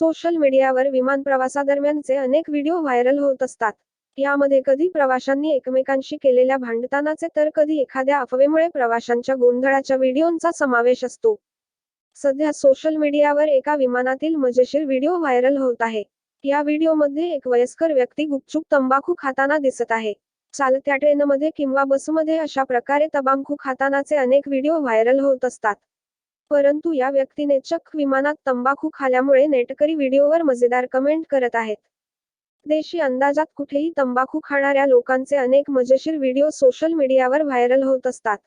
Social मीडियावर विमान प्रवासादरम्यानचे अनेक व्हिडिओ व्हायरल होत असतात. यामध्ये कधी प्रवाशांनी एकमेकांशी केलेल्या भांडतानाचे तर कधी एखाद्या अफवेमुळे प्रवाशांच्या गोंधळाच्या व्हिडिओंचा समावेश असतो. सध्या सोशल मीडियावर एका विमानातील मजेशीर व्हिडिओ व्हायरल होत आहे. या व्हिडिओमध्ये एक वयस्कर व्यक्ती गुपचूप तंबाखू खाताना दिसत आहे. चालत्या ट्रेनमध्ये किंवा बसमध्ये अशा प्रकारे तंबाखू खातानाचे अनेक व्हिडिओ व्हायरल होत असतात. परंतु या व्यक्तीने चक्क विमानात तंबाखू खाल्यामुळे नेटकरी व्हिडिओवर मजेदार कमेंट करत आहेत. देशी अंदाजात कुठेही तंबाखू खाणाऱ्या लोकांचे अनेक मजेशीर व्हिडिओ सोशल मीडियावर व्हायरल होत असतात.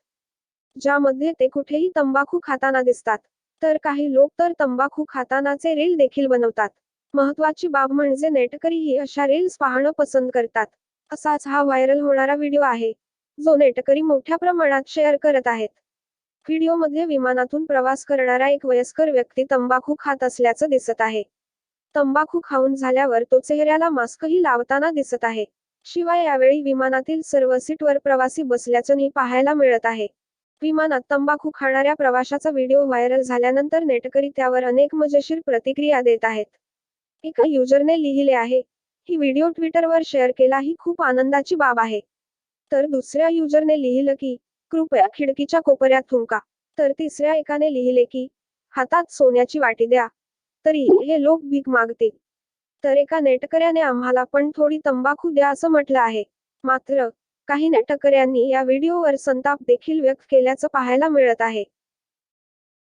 ज्यामध्ये ते कुठेही तंबाखू खाताना दिसतात. तर काही लोक तर तंबाखू खातानाचे रील देखील बनवतात. महत्वाची बाब म्हणजे नेटकरीही अशा रील्स पाहणं पसंत करतात. असाच हा व्हायरल होणारा व्हिडिओ आहे. जो नेटकरी मोठ्या प्रमाणात शेअर करत आहेत. व्हिडिओमध्ये विमानातून प्रवास करणारा एक वयस्कर व्यक्ती तंबाखू खात असल्याचं दिसत आहे. तंबाखू खाऊन झाल्यावर तो चेहऱ्याला मास्कही लावताना दिसत आहे. शिवाय यावेळी विमानातील सर्व सीटवर प्रवासी बसल्याचंही पाहायला मिळत आहे. विमानात तंबाखू खाणाऱ्या प्रवाशाचा व्हिडिओ व्हायरल झाल्यानंतर नेटकरी त्यावर अनेक मजेशीर प्रतिक्रिया देत आहेत. एका युजरने लिहिले आहे ही व्हिडिओ ट्विटरवर शेअर केला ही खूप आनंदाची बाब आहे. तर दुसऱ्या युजरने लिहिलं की कृपया खिडकीच्या कोपऱ्यात थुंका तर तिसऱ्या एकाने लिहिले की हातात सोन्याची वाटी द्या. तरी हे लोक भीक मागतील. तर एका नेटकऱ्याने आम्हाला पण थोडी तंबाखू द्या असं म्हटलं आहे. मात्र काही नेटकऱ्यांनी या व्हिडिओवर संताप देखील व्यक्त केल्याचं पाहायला मिळत आहे.